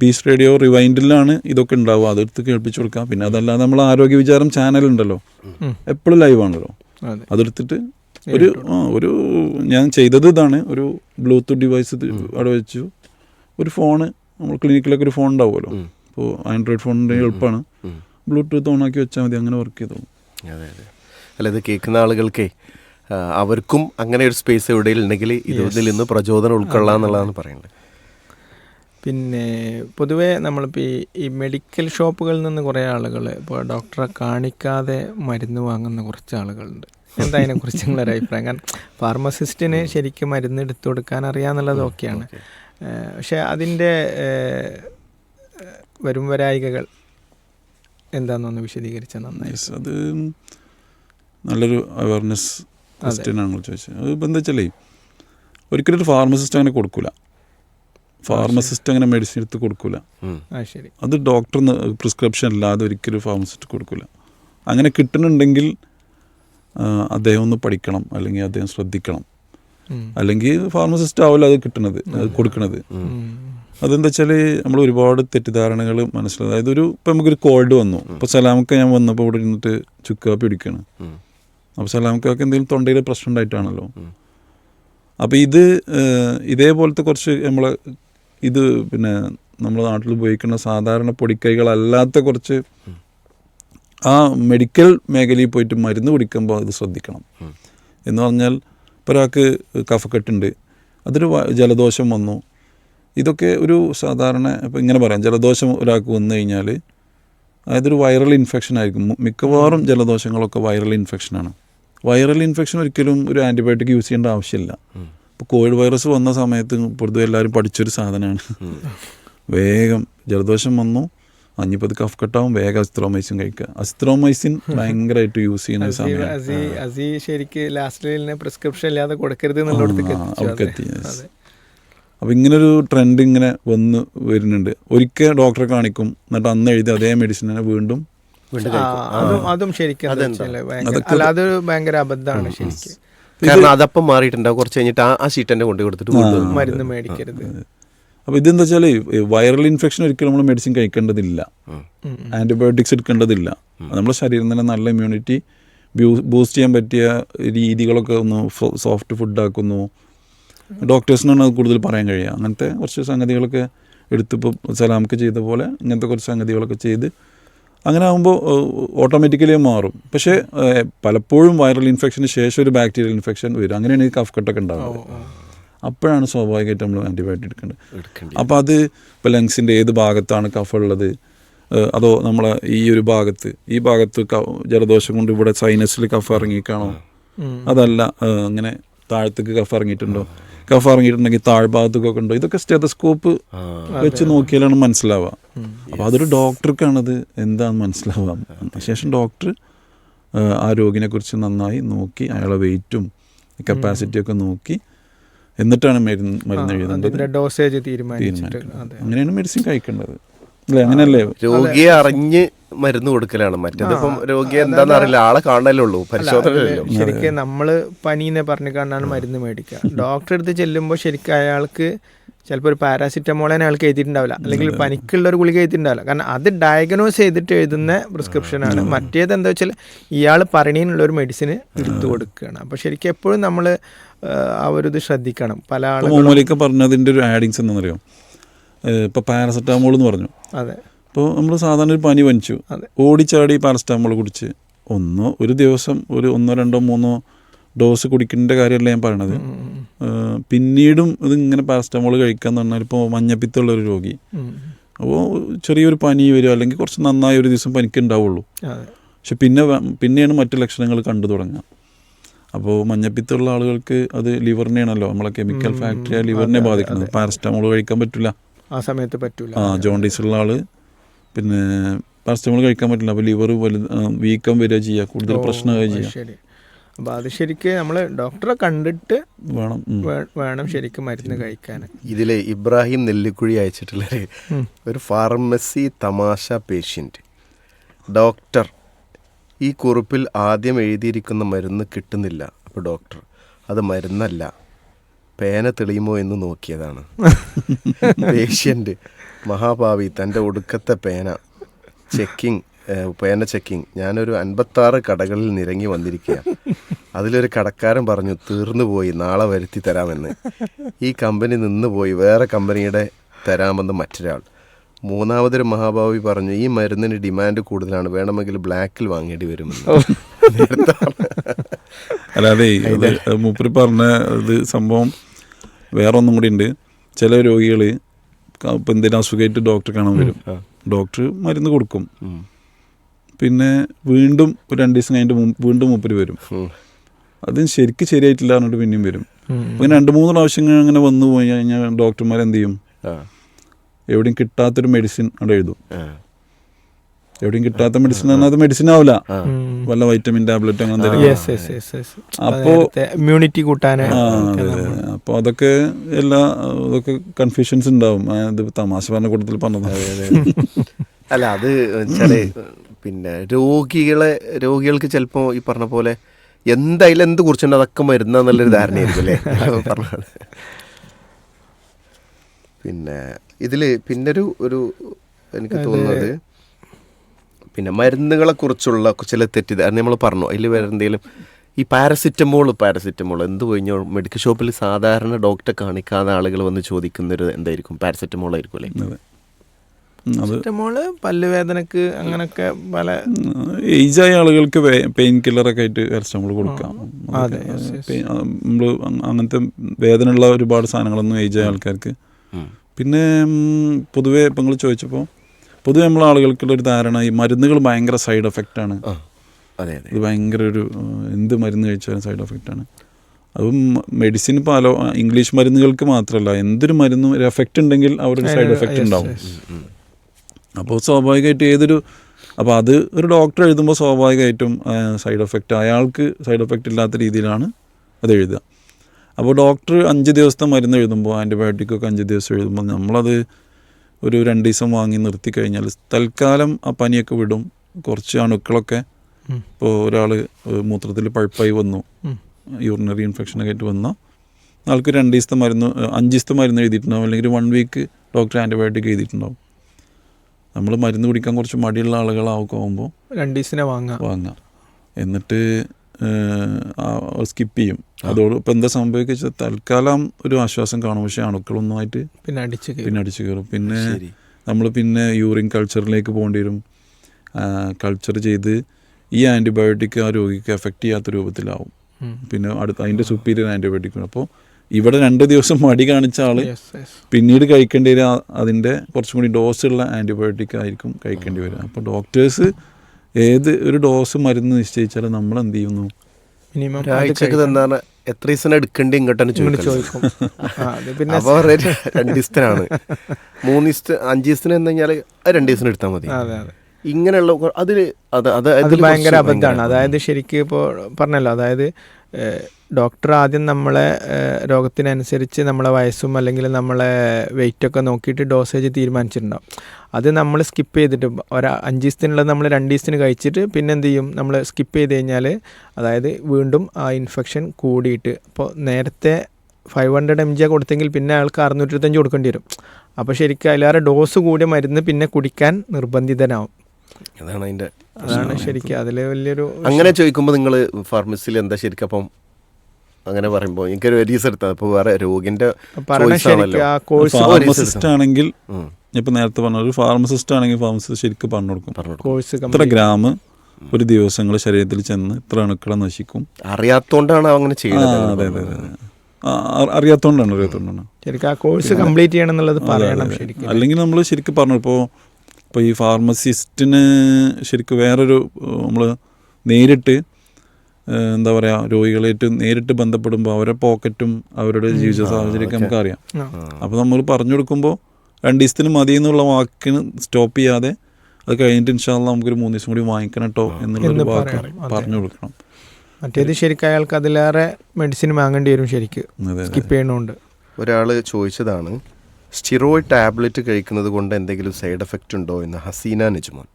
പീസ് റേഡിയോ റിവൈൻഡിലാണ് ഇതൊക്കെ ഉണ്ടാവുക. അതെടുത്ത് കേൾപ്പിച്ചു കൊടുക്കാം പിന്നെ അതല്ലാതെ നമ്മൾ ആരോഗ്യ വിചാരം ചാനൽ ഉണ്ടല്ലോ. എപ്പോഴും ലൈവ് ആണല്ലോ. അതെടുത്തിട്ട് ഒരു ആ, ഒരു ഞാൻ ചെയ്തത് ഇതാണ്. ഒരു ബ്ലൂടൂത്ത് ഡിവൈസ് അവിടെ വെച്ചു. ഒരു ഫോണ് നമ്മൾ ക്ലിനിക്കിലൊക്കെ ഒരു ഫോൺ ഉണ്ടാവുമല്ലോ. അപ്പോൾ ഇപ്പോൾ ആൻഡ്രോയിഡ് ഫോണിന്റെ എളുപ്പമാണ് ബ്ലൂടൂത്ത് ഓൺ ആക്കി വെച്ചാൽ മതി. അങ്ങനെ വർക്ക് ചെയ്തോളും. അതെ അതെ. അല്ല ഇത് കേൾക്കുന്ന ആളുകൾക്കേ അവർക്കും അങ്ങനെ ഒരു സ്പേസ് എവിടെയുണ്ടെങ്കിൽ ഇതിൽ നിന്ന് പ്രചോദനം ഉൾക്കൊള്ളാം എന്നുള്ളതാണ് പറയുന്നത് പിന്നെ പൊതുവേ നമ്മളിപ്പോൾ ഈ ഈ മെഡിക്കൽ ഷോപ്പുകളിൽ നിന്ന് കുറേ ആളുകൾ ഇപ്പോൾ ഡോക്ടറെ കാണിക്കാതെ മരുന്ന് വാങ്ങുന്ന കുറച്ച് ആളുകളുണ്ട്. എന്താ അതിനെക്കുറിച്ച് നിങ്ങളൊരു അഭിപ്രായം? കാരണം ഫാർമസിസ്റ്റിന് ശരിക്കും മരുന്ന് എടുത്തു കൊടുക്കാൻ അറിയാമെന്നുള്ളത് ഓക്കെയാണ്. പക്ഷേ അതിന്റെ വരും വരായികകൾ എന്താണെന്നൊന്ന് വിശദീകരിച്ചാൽ നന്നായി. അത് നല്ലൊരു അവയർനെസ് ക്വസ്റ്റ്യൻ ആണ് ചോദിച്ചത്. അത് വെച്ചാലേ ഒരിക്കലും ഒരു ഫാർമസിസ്റ്റ് അങ്ങനെ കൊടുക്കൂല. ഫാർമസിസ്റ്റ് അങ്ങനെ മെഡിസിൻ എടുത്ത് കൊടുക്കൂല. ആ ശരി. അത് ഡോക്ടർ പ്രിസ്ക്രിപ്ഷൻ അല്ലാതെ ഒരിക്കലും ഫാർമസിസ്റ്റ് കൊടുക്കൂല. അങ്ങനെ കിട്ടുന്നുണ്ടെങ്കിൽ അദ്ദേഹം ഒന്ന് പഠിക്കണം അല്ലെങ്കിൽ അദ്ദേഹം ശ്രദ്ധിക്കണം. അല്ലെങ്കിൽ ഫാർമസിസ്റ്റ് ആവില്ല അത് കിട്ടണത് അത് കൊടുക്കണത് അതെന്താ വെച്ചാൽ നമ്മൾ ഒരുപാട് തെറ്റിദ്ധാരണകൾ മനസ്സിലായി അതായത് ഒരു ഇപ്പം നമുക്കൊരു കോൾഡ് വന്നു. ഇപ്പോൾ സലാമക്ക ഞാൻ വന്നപ്പോൾ ഇവിടെ ഇരുന്നിട്ട് ചുക്കാപ്പി പിടിക്കുകയാണ്. അപ്പോൾ സലാമക്കൊക്കെ എന്തെങ്കിലും തൊണ്ടയിൽ പ്രശ്നം ഉണ്ടായിട്ടാണല്ലോ. അപ്പോൾ ഇത് ഇതേപോലത്തെ കുറച്ച് നമ്മളെ ഇത് പിന്നെ നമ്മുടെ നാട്ടിൽ ഉപയോഗിക്കുന്ന സാധാരണ പൊടിക്കൈകളല്ലാത്ത കുറച്ച് ആ മെഡിക്കൽ മേഖലയിൽ പോയിട്ട് മരുന്ന് കുടിക്കുമ്പോൾ അത് ശ്രദ്ധിക്കണം. എന്ന് പറഞ്ഞാൽ ഒരാൾക്ക് കഫക്കെട്ടുണ്ട് അതൊരു ജലദോഷം വന്നു. ഇതൊക്കെ ഒരു സാധാരണ ഇപ്പം ഇങ്ങനെ പറയാം ജലദോഷം ഒരാൾക്ക് വന്നു കഴിഞ്ഞാൽ അതൊരു ഒരു വൈറൽ ഇൻഫെക്ഷൻ ആയിരിക്കും. മിക്കവാറും ജലദോഷങ്ങളൊക്കെ വൈറൽ ഇൻഫെക്ഷനാണ്. വൈറൽ ഇൻഫെക്ഷൻ ഒരിക്കലും ഒരു ആന്റിബയോട്ടിക് യൂസ് ചെയ്യേണ്ട ആവശ്യമില്ല. ഇപ്പോൾ കോവിഡ് വൈറസ് വന്ന സമയത്ത് പൊതുവെ എല്ലാവരും പഠിച്ചൊരു സാധനമാണ്. വേഗം ജലദോഷം വന്നു. അഞ്ഞിപ്പത് കഫ് കട്ടാവും വേഗം അസ്ത്രോമൈസിൻ കഴിക്കുക. അസ്ത്രോമൈസിൻ ഭയങ്കരമായിട്ട് യൂസ് ചെയ്യുന്ന സമയം ശരിക്ക് ലാസ്റ്റിൽ പ്രിസ്ക്രിപ്ഷൻ ഇല്ലാതെ കൊടുക്കരുത്. എത്തി, അപ്പോൾ ഇങ്ങനൊരു ട്രെൻഡ് ഇങ്ങനെ വന്ന് വരുന്നുണ്ട്. ഒരിക്കൽ ഡോക്ടറെ കാണിക്കും. എന്നിട്ട് അന്ന് എഴുതി അതേ മെഡിസിൻ തന്നെ വീണ്ടും കഴിക്കും. അതും അതും ശരിക്കും അതൊക്കെ ഭയങ്കര അബദ്ധമാണ് ശരിക്കും. കാരണം അതപ്പം മാറിയിട്ടുണ്ടാവും കുറച്ച് കഴിഞ്ഞിട്ട് ആ ആ ഷീറ്റ് തന്നെ കൊണ്ടു കൊടുത്തിട്ട് മരുന്ന് മേടിക്കരുത്. അപ്പോൾ ഇതെന്താ വെച്ചാൽ വൈറൽ ഇൻഫെക്ഷൻ ഒരിക്കലും നമ്മൾ മെഡിസിൻ കഴിക്കേണ്ടതില്ല. ആന്റിബയോട്ടിക്സ് എടുക്കേണ്ടതില്ല. നമ്മുടെ ശരീരം തന്നെ നല്ല ഇമ്മ്യൂണിറ്റി ബൂസ്റ്റ് ചെയ്യാൻ പറ്റിയ രീതികളൊക്കെ ഒന്ന് സോഫ്റ്റ് ഫുഡ് ആക്കുന്നു. ഡോക്ടേഴ്സിനാണ് അത് കൂടുതൽ പറയാൻ കഴിയുക അങ്ങനത്തെ കുറച്ച് സംഗതികളൊക്കെ എടുത്തിപ്പോൾ സലാമക്ക് ചെയ്ത പോലെ ഇങ്ങനത്തെ കുറച്ച് സംഗതികളൊക്കെ ചെയ്ത് അങ്ങനെ ആകുമ്പോൾ ഓട്ടോമാറ്റിക്കലി മാറും. പക്ഷേ പലപ്പോഴും വൈറൽ ഇൻഫെക്ഷന് ശേഷം ഒരു ബാക്ടീരിയൽ ഇൻഫെക്ഷൻ വരും. അങ്ങനെയാണ് ഈ കഫ് കട്ടൊക്കെ ഉണ്ടാകുന്നത് അപ്പോഴാണ് സ്വാഭാവികമായിട്ട് നമ്മൾ ആന്റിബയോട്ടിക് എടുക്കേണ്ടത്. അപ്പോൾ അത് ഇപ്പോൾ ലങ്സിന്റെ ഏത് ഭാഗത്താണ് കഫുള്ളത്? ഉള്ളത് അതോ നമ്മളെ ഈ ഒരു ഭാഗത്ത് ഈ ഭാഗത്ത് ക- ജലദോഷം കൊണ്ട് ഇവിടെ സൈനസിൽ കഫ് ഇറങ്ങിക്കാണോ. അതല്ല അങ്ങനെ താഴത്തേക്ക് കഫ് ഇറങ്ങിയിട്ടുണ്ടോ? കഫ് ഇറങ്ങിയിട്ടുണ്ടെങ്കിൽ താഴ്ഭാഗത്തൊക്കെ ഉണ്ടോ ഇതൊക്കെ സ്റ്റെതസ്കോപ്പ് വെച്ച് നോക്കിയാലാണ് മനസ്സിലാവുക. അപ്പോൾ അതൊരു ഡോക്ടർക്കാണത് എന്താന്ന് മനസ്സിലാവുക. ശേഷം ഡോക്ടർ ആ രോഗിനെ കുറിച്ച് നന്നായി നോക്കി അയാളെ വെയിറ്റും കപ്പാസിറ്റിയൊക്കെ നോക്കി എന്നിട്ടാണ് മരുന്ന് മരുന്ന് എഴുതുന്നത്. ഡോസേജ് തീരുമാനിച്ചിട്ട്. അതെ. അങ്ങനെയാണ് മെഡിസിൻ കഴിക്കേണ്ടത്. അല്ലേ? അങ്ങനെയല്ലേ? രോഗിയെ അറിഞ്ഞ് മരുന്ന് കൊടുക്കലാണ് മറ്റേതിപ്പം രോഗി എന്താണെന്ന് അറിയില്ല. ആളെ കാണലുള്ളൂ ഉള്ളൂ. പരിശോധനയല്ലോ ശരിക്കും നമ്മൾ പനീനെ പറഞ്ഞു കാണാൻ മരുന്ന് മേടിക്കുക. ഡോക്ടറെ അടുത്ത് ചെല്ലുമ്പോൾ ശരിക്കും അയാൾക്ക് ചിലപ്പോൾ ഒരു പാരാസിറ്റമോളെ അയാൾക്ക് എഴുതിയിട്ടുണ്ടാവില്ല. അല്ലെങ്കിൽ പനിക്കുള്ള ഒരു ഗുളിക എഴുതിയിട്ടുണ്ടാവില്ല. കാരണം അത് ഡയഗ്നോസ് ചെയ്തിട്ട് എഴുതുന്ന പ്രിസ്ക്രിപ്ഷനാണ് മറ്റേത് എന്താ വെച്ചാൽ ഇയാൾ പറയണീനുള്ള ഒരു മെഡിസിന് എടുത്തു കൊടുക്കുകയാണ്. അപ്പോൾ ശരിക്കും എപ്പോഴും നമ്മൾ ആ ഒരു ഇത് ശ്രദ്ധിക്കണം. പല ആളുകളും മോമോലിക്ക പറഞ്ഞതിന്റെ ഒരു ആഡിങ്സ് എന്താണെന്നറിയോ? ഇപ്പോൾ പാരസെറ്റാമോൾ എന്ന് പറഞ്ഞു. അതെ. ഇപ്പോൾ നമ്മൾ സാധാരണ ഒരു പനി വനിച്ചു അതെ. ഓടിച്ചാടി പാരസെറ്റാമോൾ കുടിച്ച്. ഒന്നോ ഒരു ദിവസം ഒരു ഒന്നോ രണ്ടോ മൂന്നോ ഡോസ് കുടിക്കേണ്ട കാര്യമല്ല ഞാൻ പറയണത്. പിന്നീടും ഇത് ഇങ്ങനെ പാരസെറ്റാമോൾ കഴിക്കാന്ന് പറഞ്ഞാൽ ഇപ്പോൾ മഞ്ഞപ്പിത്തുള്ള ഒരു രോഗി അപ്പോൾ ചെറിയൊരു പനി വരും അല്ലെങ്കിൽ കുറച്ച് നന്നായി ഒരു ദിവസം പനിക്ക് ഉണ്ടാവുള്ളൂ. പക്ഷെ പിന്നെ പിന്നെയാണ് മറ്റു ലക്ഷണങ്ങൾ കണ്ടു തുടങ്ങുക. അപ്പോൾ മഞ്ഞപ്പിത്തുള്ള ആളുകൾക്ക് അത് ലിവറിനെയാണല്ലോ നമ്മളെ കെമിക്കൽ ഫാക്ടറിയാണ് ലിവറിനെ ബാധിക്കുന്നത്. അതെ. കഴിക്കാൻ പറ്റില്ല ആ സമയത്ത് പറ്റില്ല ആ ജോണ്ടീസ് ഉള്ള ആൾ പിന്നെ പാരസ്റ്റമോൾ കഴിക്കാൻ പറ്റില്ല. അപ്പോൾ ലിവർ വലുത് വീക്കം വരിക ചെയ്യുക കൂടുതൽ പ്രശ്നമായി പ്രശ്നമാവുക ചെയ്യുക അപ്പോൾ അത് ശരിക്കും നമ്മൾ ഡോക്ടറെ കണ്ടിട്ട് വേണം. വേണം ശരിക്കും മരുന്ന് കഴിക്കാൻ ഇതിലെ ഇബ്രാഹിം നെല്ലിക്കുഴി അയച്ചിട്ടുള്ള ഒരു- ഒരു ഫാർമസി തമാശ പേഷ്യന്റ് ഡോക്ടർ. ഈ കുറിപ്പിൽ ആദ്യം എഴുതിയിരിക്കുന്ന മരുന്ന് കിട്ടുന്നില്ല. അപ്പോൾ ഡോക്ടർ അത് മരുന്നല്ല. പേന തെളിയുമോ എന്ന് നോക്കിയതാണ്. പേഷ്യന്റ് മഹാഭാവി തന്റെ ഒടുക്കത്തെ പേന ചെക്കിങ് പേന ചെക്കിങ്. ഞാനൊരു അൻപത്താറ് കടകളിൽ നിരങ്ങി വന്നിരിക്കുകയാണ് അതിലൊരു കടക്കാരൻ പറഞ്ഞു തീർന്നു പോയി നാളെ വരുത്തി തരാമെന്ന്. ഈ കമ്പനി നിന്ന് പോയി വേറെ കമ്പനിയുടെ തരാമെന്ന് മറ്റൊരാൾ. മൂന്നാമതൊരു മഹാഭാവി പറഞ്ഞു ഈ മരുന്നിന് ഡിമാൻഡ് കൂടുതലാണ് വേണമെങ്കിൽ ബ്ലാക്കിൽ വാങ്ങേണ്ടി വരുമെന്ന്. അല്ലാതെ മൂപ്പര് പറഞ്ഞ ഇത് സംഭവം വേറൊന്നും കൂടി ഉണ്ട്. ചില രോഗികൾ ഇപ്പം എന്തെങ്കിലും അസുഖമായിട്ട് ഡോക്ടർ കാണാൻ വരും. ഡോക്ടർ മരുന്ന് കൊടുക്കും. പിന്നെ വീണ്ടും ഒരു രണ്ട് ദിവസം കഴിഞ്ഞിട്ട് വീണ്ടും മൂപ്പര് വരും. അതും ശരിക്കും ശരിയായിട്ടില്ല എന്നിട്ട് പിന്നെയും വരും. പിന്നെ രണ്ട് മൂന്ന് പ്രാവശ്യം അങ്ങനെ വന്നു പോയി കഴിഞ്ഞാൽ ഡോക്ടർമാർ എന്ത് ചെയ്യും? എവിടെയും കിട്ടാത്തൊരു മെഡിസിൻ അവിടെ എഴുതും. എവിടെയും കിട്ടാത്ത മെഡിസിൻ ആണ് അത് മെഡിസിൻ ആവില്ല വല്ല വൈറ്റമിൻ ടാബ്ലറ്റ് അങ്ങനെ എന്തെങ്കിലും. Yes, yes, yes, yes. അപ്പോ- ഇമ്മ്യൂണിറ്റി കൂട്ടാൻ അപ്പൊ അപ്പോൾ അതൊക്കെ എല്ലാ അതൊക്കെ കൺഫ്യൂഷൻസ് ഉണ്ടാവും. അത് ഇത് തമാശ പറഞ്ഞ കൂട്ടത്തിൽ പറഞ്ഞത്. അല്ല അത് വെച്ചാൽ പിന്നെ രോഗികളെ രോഗികൾക്ക് ചിലപ്പോ ഈ പറഞ്ഞ പോലെ എന്തായാലും എന്ത് കുറിച്ചുണ്ട് അതൊക്കെ മരുന്നൊരു ധാരണയായിരിക്കും അല്ലേ? പറഞ്ഞത് പിന്നെ ഇതിൽ പിന്നൊരു ഒരു ഒരു എനിക്ക് തോന്നുന്നത് പിന്നെ മരുന്നുകളെ കുറിച്ചുള്ള ചില തെറ്റിദ്ധാരണ നമ്മൾ പറഞ്ഞു? അതിൽ വേറെ എന്തെങ്കിലും ഈ പാരസിറ്റമോൾ പാരസിറ്റമോൾ എന്ത് കഴിഞ്ഞോ മെഡിക്കൽ ഷോപ്പിൽ സാധാരണ ഡോക്ടറെ കാണിക്കാതെ ആളുകൾ വന്ന് ചോദിക്കുന്നൊരു എന്തായിരിക്കും? പാരസിറ്റമോൾ ആയിരിക്കും അല്ലേ പാരസിറ്റമോൾ പല്ലുവേദനക്ക് അങ്ങനൊക്കെ പല ഏജായ ആളുകൾക്ക് പെയിൻ കില്ലറൊക്കെ ആയിട്ട് പാരസിറ്റമോൾ കൊടുക്കാം. നമ്മൾ അങ്ങനത്തെ വേദനയുള്ള ഒരുപാട് സാധനങ്ങളൊന്നും ഏജായ ആൾക്കാർക്ക് പിന്നെ പൊതുവെ പൊതുവേ ഇപ്പം നിങ്ങൾ ചോദിച്ചപ്പോൾ പൊതുവെ നമ്മൾ ആളുകൾക്കുള്ള ഒരു ധാരണ ഈ മരുന്നുകൾ ഭയങ്കര സൈഡ് എഫക്റ്റ് ആണ്. അതെ ഇത് ഭയങ്കര ഒരു എന്ത് മരുന്ന് കഴിച്ചാലും സൈഡ് എഫക്റ്റ് ആണ്. അതും മെഡിസിൻ ഇപ്പോൾ അലോ ഇംഗ്ലീഷ് മരുന്നുകൾക്ക് മാത്രമല്ല എന്തൊരു മരുന്നും ഒരു എഫക്റ്റ് ഉണ്ടെങ്കിൽ അവരൊരു സൈഡ് എഫക്റ്റ് ഉണ്ടാവും. അപ്പോൾ സ്വാഭാവികമായിട്ട് ഏതൊരു അപ്പോൾ അത് ഒരു ഡോക്ടർ എഴുതുമ്പോൾ സ്വാഭാവികമായിട്ടും സൈഡ് എഫക്റ്റ് അയാൾക്ക് സൈഡ് എഫക്റ്റ് ഇല്ലാത്ത രീതിയിലാണ് അത് എഴുതുക. അപ്പോൾ ഡോക്ടർ അഞ്ച് ദിവസത്തെ മരുന്ന് എഴുതുമ്പോൾ ആന്റിബയോട്ടിക്കൊക്കെ അഞ്ച് ദിവസം എഴുതുമ്പോൾ നമ്മളത് ഒരു രണ്ട് ദിവസം വാങ്ങി നിർത്തി കഴിഞ്ഞാൽ തൽക്കാലം ആ പനിയൊക്കെ വിടും. കുറച്ച് അണുക്കളൊക്കെ. ഇപ്പോൾ ഒരാൾ മൂത്രത്തിൽ പഴുപ്പായി വന്നു. യൂറിനറി യൂറിനറി ഇൻഫെക്ഷനൊക്കെ ആയിട്ട് വന്നാൽ ആൾക്ക് രണ്ട് ദിവസത്തെ മരുന്ന് അഞ്ച് ദിവസത്തെ മരുന്ന് എഴുതിയിട്ടുണ്ടാവും. അല്ലെങ്കിൽ വൺ വീക്ക് ഡോക്ടർ ആന്റിബയോട്ടിക് എഴുതിയിട്ടുണ്ടാവും. നമ്മൾ മരുന്ന് കുടിക്കാൻ കുറച്ച് മടിയുള്ള ആളുകളാവുമ്പോൾ രണ്ട് ദിവസത്തിനെ വാങ്ങാം. വാങ്ങാം. എന്നിട്ട് സ്കിപ്പ് ചെയ്യും. അതോട് ഇപ്പം എന്താ സംഭവിക്കുക തൽക്കാലം ഒരു ആശ്വാസം കാണും. പക്ഷേ അണുക്കളൊന്നുമായിട്ട് പിന്നെ അടിച്ച് കയറും. പിന്നെ അടിച്ചു കയറും. പിന്നെ നമ്മൾ പിന്നെ യൂറിൻ കൾച്ചറിലേക്ക് പോകേണ്ടി വരും. കൾച്ചർ ചെയ്ത് ഈ ആന്റിബയോട്ടിക് ആ രോഗിക്ക് എഫക്റ്റ് ചെയ്യാത്ത രൂപത്തിലാവും. പിന്നെ അടുത്ത അതിന്റെ സുപ്പീരിയർ ആന്റിബയോട്ടിക് അപ്പോൾ ഇവിടെ രണ്ട് ദിവസം മടി കാണിച്ച ആൾ Yes, yes. പിന്നീട് കഴിക്കേണ്ടി വരിക അതിന്റെ കുറച്ചും കൂടി ഡോസുള്ള ആന്റിബയോട്ടിക് ആയിരിക്കും കഴിക്കേണ്ടി വരിക അപ്പോൾ ഡോക്ടേഴ്സ് ഏത് ഒരു ഡോസ് മരുന്ന് നിശ്ചയിച്ചാലും നമ്മൾ എന്ത് ചെയ്യുന്നു മിനിമം ഒരാഴ്ചക്ക്. തന്നാണ് എത്ര ദിവസം എടുക്കേണ്ടി ഇങ്ങോട്ടാണ് ഇങ്ങോട്ട് ചോദിക്കും. പിന്നെ അപ്പോൾ രണ്ട് ദിവസത്തിനാണ്. മൂന്ന് ദിവസത്തെ അഞ്ച് ദിവസത്തിന് എന്ന് കഴിഞ്ഞാൽ രണ്ട് ദിവസത്തിന് എടുത്താൽ മതി. അതെ അതെ. ഇങ്ങനെയുള്ള അതിൽ അതിൽ അത് അത് അത് ഭയങ്കര അബദ്ധമാണ് അതായത് ശരിക്കും ഇപ്പോൾ പറഞ്ഞല്ലോ അതായത് ഡോക്ടർ ആദ്യം നമ്മളെ രോഗത്തിനനുസരിച്ച് നമ്മളെ വയസ്സും അല്ലെങ്കിൽ നമ്മളെ വെയിറ്റൊക്കെ നോക്കിയിട്ട് ഡോസേജ് തീരുമാനിച്ചിട്ടുണ്ടാവും. അത് നമ്മൾ സ്കിപ്പ് ചെയ്തിട്ട് ഒരു അഞ്ച് ദിവസത്തിനുള്ളത് നമ്മൾ രണ്ട് ദിവസത്തിന് കഴിച്ചിട്ട് പിന്നെ എന്ത് ചെയ്യും? നമ്മൾ സ്കിപ്പ് ചെയ്ത് കഴിഞ്ഞാൽ അതായത് വീണ്ടും ആ ഇൻഫെക്ഷൻ കൂടിയിട്ട്. അപ്പോൾ നേരത്തെ ഫൈവ് ഹൺഡ്രഡ് എം ജി കൊടുത്തെങ്കിൽ പിന്നെ അയാൾക്ക് അറുന്നൂറ്റിരുപത്തഞ്ച് കൊടുക്കേണ്ടി വരും. അപ്പോൾ ശരിക്കും അതിലേറെ ഡോസ് കൂടിയ മരുന്ന് പിന്നെ കുടിക്കാൻ നിർബന്ധിതനാവും. അതാണ് അതിന്റെ അതാണ് ശരിക്കും അതിൽ വലിയൊരു അങ്ങനെ ചോദിക്കുമ്പോൾ നിങ്ങൾ ഫാർമസിയിൽ എന്താ ശരിക്കും അപ്പം അങ്ങനെ പറയുമ്പോൾ എനിക്കൊരു ഒരു ദിവസം എടുത്താൽ അപ്പോൾ വേറെ രോഗിന്റെ ഫാർമസിസ്റ്റ് ആണെങ്കിൽ ഇപ്പോൾ ഇപ്പം നേരത്തെ പറഞ്ഞ ഒരു ഫാർമസിസ്റ്റ് ആണെങ്കിൽ ഫാർമസിസ്റ്റ് ശരിക്കും പറഞ്ഞു കൊടുക്കും. പറഞ്ഞു കൊടുക്കും. കോഴ്സ് ഇത്ര ഗ്രാം ഒരു ദിവസങ്ങൾ ശരീരത്തിൽ ചെന്ന് ഇത്ര അണുക്കളെ നശിക്കും. അറിയാത്തോണ്ടാണ് അങ്ങനെ ചെയ്യുന്നത് അതെ അതെ അറിയാത്തോണ്ടാണ് അറിയാത്തോണ്ടാണ്. ശരിക്കും ആ കോഴ്സ് കംപ്ലീറ്റ് ചെയ്യണം എന്നുള്ളത് പറയണം ശരിക്കും. അല്ലെങ്കിൽ നമ്മൾ ശരിക്കും പറഞ്ഞു ഇപ്പോൾ ഇപ്പോൾ ഈ ഫാർമസിസ്റ്റിന് ശരിക്കും വേറൊരു നമ്മൾ നേരിട്ട് എന്താ പറയുക രോഗികളായിട്ട് നേരിട്ട് ബന്ധപ്പെടുമ്പോൾ അവരുടെ പോക്കറ്റും അവരുടെ ജീവിത സാഹചര്യമൊക്കെ നമുക്കറിയാം. അറിയാം അപ്പോൾ നമ്മൾ പറഞ്ഞു കൊടുക്കുമ്പോൾ രണ്ട് ദിവസത്തിന് മതി എന്നുള്ള വാക്കിന് സ്റ്റോപ്പ് ചെയ്യാതെ അത് കഴിഞ്ഞിട്ട് ഇൻഷാല്ല നമുക്കൊരു മൂന്ന് ദിവസം കൂടി വാങ്ങിക്കണം കേട്ടോ എന്നുള്ളൊരു വാക്ക് പറഞ്ഞു കൊടുക്കണം. മറ്റേത് ശരിക്കും അയാൾക്ക് അതിലേറെ മെഡിസിൻ വാങ്ങേണ്ടി വരും ശരിക്കും. സ്കിപ്പ് ചെയ്യണോണ്ട് ഒരാൾ ചോദിച്ചതാണ് സ്റ്റിറോയിഡ് ടാബ്ലറ്റ് കഴിക്കുന്നത് കൊണ്ട് എന്തെങ്കിലും സൈഡ് എഫക്റ്റ് ഉണ്ടോ? എന്ന് ഹസീന നിജ്മോൻ.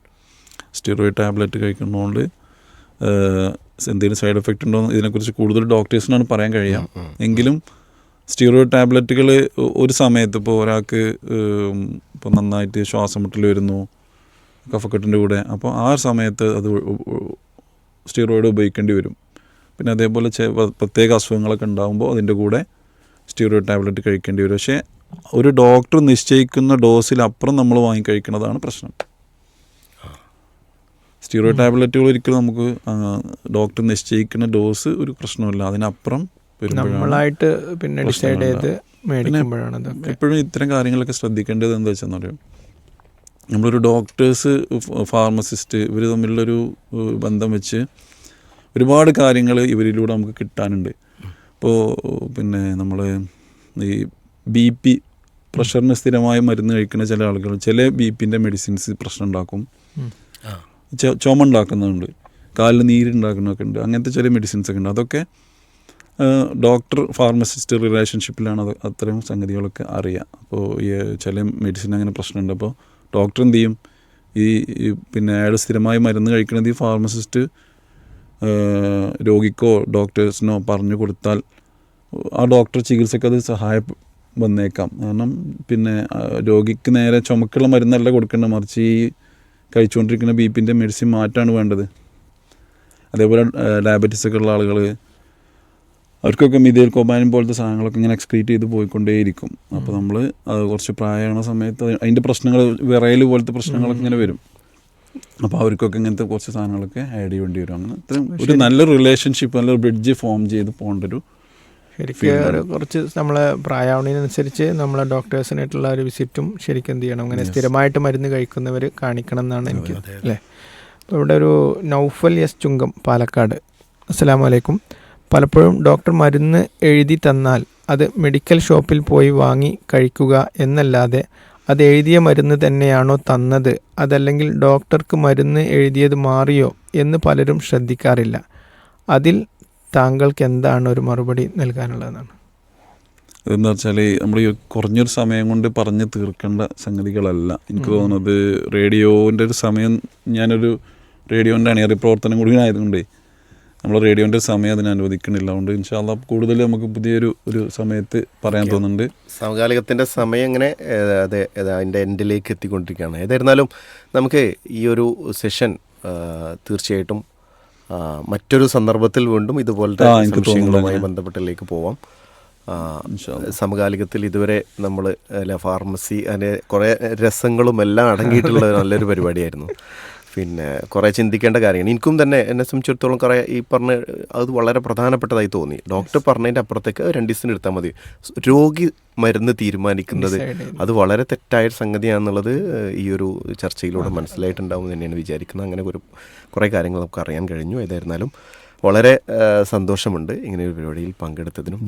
സ്റ്റിറോയിഡ് ടാബ്ലറ്റ് കഴിക്കുന്നതുകൊണ്ട് എന്തെങ്കിലും സൈഡ് എഫക്റ്റ് ഉണ്ടോ എന്ന് ഇതിനെക്കുറിച്ച് കൂടുതൽ ഡോക്ടേഴ്സിനാണ് പറയാൻ കഴിയാം. എങ്കിലും സ്റ്റീറോയിഡ് ടാബ്ലറ്റുകൾ ഒരു സമയത്ത് ഇപ്പോൾ ഒരാൾക്ക് ഇപ്പോൾ നന്നായിട്ട് ശ്വാസം മുട്ടൽ വരുന്നു കഫക്കെട്ടിന്റെ കൂടെ അപ്പോൾ ആ സമയത്ത് അത് സ്റ്റീറോയിഡ് ഉപയോഗിക്കേണ്ടി വരും. പിന്നെ അതേപോലെ ചെ- പ്രത്യേക അസുഖങ്ങളൊക്കെ ഉണ്ടാകുമ്പോൾ അതിന്റെ കൂടെ സ്റ്റീറോയിഡ് ടാബ്ലറ്റ് കഴിക്കേണ്ടി വരും. പക്ഷേ ഒരു ഡോക്ടർ നിശ്ചയിക്കുന്ന ഡോസിൽ അപ്പുറം നമ്മൾ വാങ്ങി കഴിക്കുന്നതാണ് പ്രശ്നം. സ്റ്റിറോയിഡ് ടാബ്ലറ്റുകൾ ഒരിക്കലും നമുക്ക് ഡോക്ടർ നിശ്ചയിക്കുന്ന ഡോസ് ഒരു പ്രശ്നമില്ല അതിനപ്പുറം നമ്മളായിട്ട് പിന്നെ ഡിസൈഡ്. ചെയ്ത് മേടിക്കുമ്പോഴാണ് എപ്പോഴും ഇത്തരം കാര്യങ്ങളൊക്കെ ശ്രദ്ധിക്കേണ്ടത് എന്താ വെച്ചാൽ അറിയാം നമ്മളൊരു ഡോക്ടേഴ്സ് ഫാർമസിസ്റ്റ് ഇവർ തമ്മിലുള്ളൊരു ബന്ധം വെച്ച് ഒരുപാട് കാര്യങ്ങൾ ഇവരിലൂടെ നമുക്ക് കിട്ടാനുണ്ട്. ഇപ്പോൾ പിന്നെ നമ്മൾ ഈ ബി പി പ്രഷറിന് സ്ഥിരമായി മരുന്ന് കഴിക്കുന്ന ചില ആളുകൾ ചില ബി പിന്റെ മെഡിസിൻസ് പ്രശ്നം ഉണ്ടാക്കും. ചുമ ഉണ്ടാക്കുന്നുണ്ട് കാലിൽ നീരുണ്ടാക്കുന്നതൊക്കെ ഉണ്ട്. അങ്ങനത്തെ ചില മെഡിസിൻസ് ഒക്കെ ഉണ്ട്. അതൊക്കെ ഡോക്ടർ ഫാർമസിസ്റ്റ് റിലേഷൻഷിപ്പിലാണ് അത് അത്തരം സംഗതികളൊക്കെ അറിയുക അപ്പോൾ ഈ ചില മെഡിസിൻ അങ്ങനെ പ്രശ്നമുണ്ട്. അപ്പോൾ ഡോക്ടർ എന്ത് ചെയ്യും? ഈ പിന്നെ അയാൾ സ്ഥിരമായി മരുന്ന് കഴിക്കുന്നത് ഈ ഫാർമസിസ്റ്റ് രോഗിക്കോ ഡോക്ടേഴ്സിനോ പറഞ്ഞു കൊടുത്താൽ ആ ഡോക്ടർ ചികിത്സയ്ക്ക് അത് സഹായ വന്നേക്കാം. കാരണം പിന്നെ രോഗിക്ക് നേരെ ചുമക്കുള്ള മരുന്നല്ല കൊടുക്കേണ്ട മറിച്ച് ഈ കഴിച്ചുകൊണ്ടിരിക്കുന്ന ബി പിന്റെ മെഡിസിൻ മാറ്റാണ് വേണ്ടത്. അതേപോലെ ഡയബറ്റീസ് ഒക്കെ ഉള്ള ആളുകൾ അവർക്കൊക്കെ മിതേൽ കോബാനും പോലത്തെ സാധനങ്ങളൊക്കെ ഇങ്ങനെ എക്സ്ക്രീറ്റ് ചെയ്ത് പോയിക്കൊണ്ടേയിരിക്കും. അപ്പോൾ നമ്മൾ അത് കുറച്ച് പ്രായമാകുന്ന സമയത്ത് അത് അതിന്റെ പ്രശ്നങ്ങൾ വിറയൽ പോലത്തെ പ്രശ്നങ്ങളൊക്കെ ഇങ്ങനെ വരും. അപ്പോൾ അവർക്കൊക്കെ ഇങ്ങനത്തെ കുറച്ച് സാധനങ്ങളൊക്കെ ആഡ് ചെയ്യേണ്ടി വരും. അങ്ങനെ ഒരു നല്ല റിലേഷൻഷിപ്പ് നല്ല ബ്രിഡ്ജ് ഫോം ചെയ്ത് പോകേണ്ട ഒരു ശരിക്കും കുറച്ച് നമ്മളെ പ്രായാവണതിനനുസരിച്ച് നമ്മളെ ഡോക്ടേഴ്സിനായിട്ടുള്ള ഒരു വിസിറ്റും ശരിക്കും എന്ത് ചെയ്യണം? അങ്ങനെ സ്ഥിരമായിട്ട് മരുന്ന് കഴിക്കുന്നവർ കാണിക്കണം എന്നാണ് എനിക്ക് അല്ലേ? അപ്പോൾ ഇവിടെ ഒരു നൗഫൽ എസ് ചുങ്കം പാലക്കാട്. അസ്സാം വലൈക്കും പലപ്പോഴും ഡോക്ടർ മരുന്ന് എഴുതി തന്നാൽ അത് മെഡിക്കൽ ഷോപ്പിൽ പോയി വാങ്ങി കഴിക്കുക എന്നല്ലാതെ അത് എഴുതിയ മരുന്ന് തന്നെയാണോ തന്നത്? അതല്ലെങ്കിൽ ഡോക്ടർക്ക് മരുന്ന് എഴുതിയത് മാറിയോ എന്ന് പലരും ശ്രദ്ധിക്കാറില്ല. അതിൽ താങ്കൾക്ക് എന്താണ് ഒരു മറുപടി നൽകാനുള്ളതെന്നാണ്? എന്താ വെച്ചാൽ നമ്മൾ ഈ കുറഞ്ഞൊരു സമയം കൊണ്ട് പറഞ്ഞ് തീർക്കേണ്ട സംഗതികളല്ല. എനിക്ക് തോന്നുന്നത് റേഡിയോന്റെ ഒരു സമയം ഞാനൊരു റേഡിയോന്റെ അണിയറി പ്രവർത്തനം കൂടി ആയതുകൊണ്ട് നമ്മൾ റേഡിയോന്റെ സമയം അതിന് അനുവദിക്കണില്ല. അതുകൊണ്ട് ഇൻഷാല്ല കൂടുതൽ നമുക്ക് പുതിയൊരു ഒരു സമയത്ത് പറയാൻ തോന്നുന്നുണ്ട്. സമകാലികത്തിന്റെ സമയം ഇങ്ങനെ അതെ അതെ, അതിന്റെ എൻഡിലേക്ക് എത്തിക്കൊണ്ടിരിക്കുകയാണ്. ഏതായിരുന്നാലും നമുക്ക് ഈ ഒരു സെഷൻ തീർച്ചയായിട്ടും മറ്റൊരു സന്ദർഭത്തിൽ വീണ്ടും ഇതുപോലത്തെ സംശയങ്ങളുമായി. ബന്ധപ്പെട്ടിലേക്ക് പോവാം. സമകാലികത്തിൽ ഇതുവരെ നമ്മൾ അല്ല ഫാർമസി അതിന്റെ കുറേ രസങ്ങളും എല്ലാം അടങ്ങിയിട്ടുള്ള നല്ലൊരു പരിപാടിയായിരുന്നു പിന്നെ കുറേ ചിന്തിക്കേണ്ട കാര്യങ്ങൾ എനിക്കും തന്നെ എന്നെ സംബന്ധിച്ചിടത്തോളം കുറേ ഈ പറഞ്ഞ അത് വളരെ പ്രധാനപ്പെട്ടതായി തോന്നി. ഡോക്ടർ പറഞ്ഞതിന്റെ അപ്പുറത്തേക്ക് രണ്ട് ദിവസത്തിന് എടുത്താൽ മതി. രോഗി മരുന്ന് തീരുമാനിക്കുന്നത്. അത് വളരെ തെറ്റായ സംഗതിയാണെന്നുള്ളത് ഈ ഒരു ചർച്ചയിലൂടെ മനസ്സിലായിട്ടുണ്ടാവും എന്ന് തന്നെയാണ് വിചാരിക്കുന്നത്. അങ്ങനെ ഒരു കുറേ കാര്യങ്ങൾ നമുക്ക് അറിയാൻ കഴിഞ്ഞു. ഏതായിരുന്നാലും വളരെ സന്തോഷമുണ്ട് ഇങ്ങനെ ഒരു പരിപാടിയിൽ പങ്കെടുത്തതിനും.